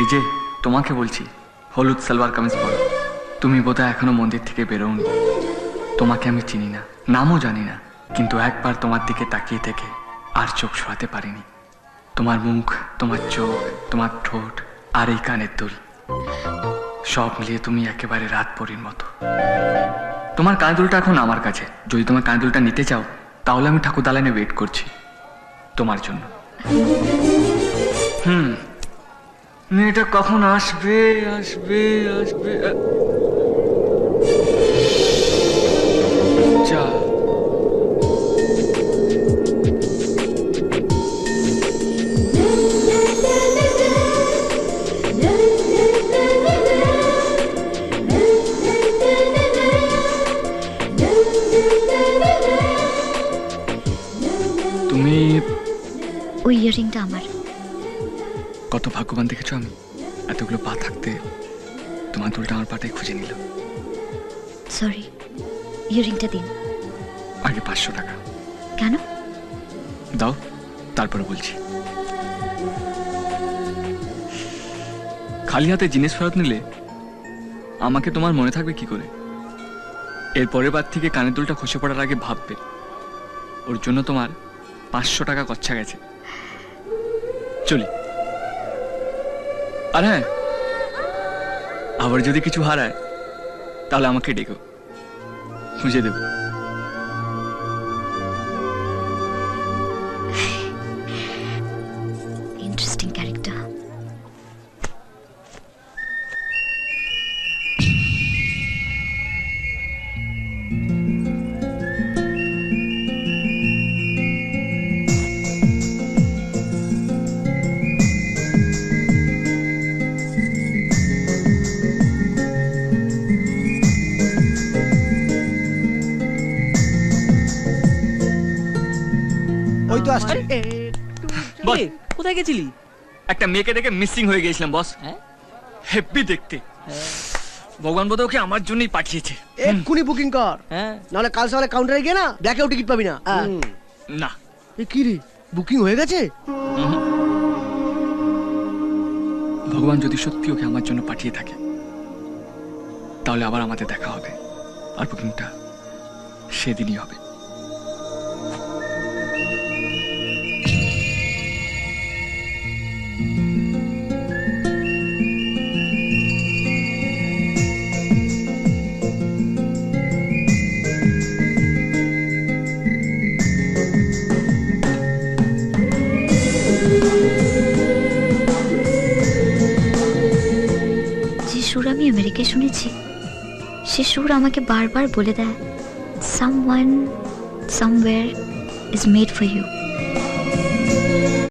এই যে, তোমাকে বলছি, হলুদ সালোয়ার কামিজ পরো। তুমি বোধহয় এখনও মন্দির থেকে বেরোওনি। তোমাকে আমি চিনি না, নামও জানি না, কিন্তু একবার তোমার দিকে তাকিয়ে থেকে আর চোখ সরাতে পারিনি। তোমার মুখ, তোমার চোখ, তোমার ঠোঁট আর এই কানের দুল, সব মিলিয়ে তুমি একেবারে রাত পরির মতো। তোমার কাঁদুলটা এখন আমার কাছে। যদি তোমার কাঁদুলটা নিতে চাও, তাহলে আমি ঠাকুর দালানে ওয়েট করছি, তোমার জন্য। হুম মেয়েটা কখন আসবে আসবে আসবে? যা। তুমি ওই ইয়ারিংটা আমার। কত ভাগ্যবান দেখেছ আমি? এতগুলো পা থাকতে তোমার দুলটা আমার পাটায় খুঁজে নিল। সরি ইয়ারিংটা দিন। আগে পাঁচশো টাকা। কেন? দাও তারপরে বলছি। খালি হাতে জিনিস ফেরত নিলে আমাকে তোমার মনে থাকবে কি করে? এর পরের বার থেকে কানের দুলটা খসে পড়ার আগে ভাববে ওর জন্য তোমার পাঁচশো টাকা কচ্ছা গেছে। চলি। আর হ্যাঁ আবার যদি কিছু হারায় তাহলে আমাকে ডেকো খুঁজে দেবো ওই তো আসছে। এ, কোথায় গেছিলি? একটা মেয়েকে দেখে মিসিং হয়ে গিয়েছিলাম বস। হ্যাঁ? হেব্বি দেখতে। ভগবান বোধ ওকে আমার জন্যই পাঠিয়েছে। এক্ষুনি বুকিং কর। হ্যাঁ। নাহলে কাল সকালে কাউন্টারে গিয়ে না ব্যাকেও টিকিট পাবি না। আহ। না। এ কি রে? বুকিং হয়ে গেছে? ভগবান যদি সত্যি ওকে আমার জন্য পাঠিয়ে থাকে তাহলে আবার আমাদের দেখা হবে। আর বুকিংটা সেদিনই হবে। আমি আমেরিকায় শুনেছি সে সুর আমাকে বারবার বলে দেয় someone somewhere is made for you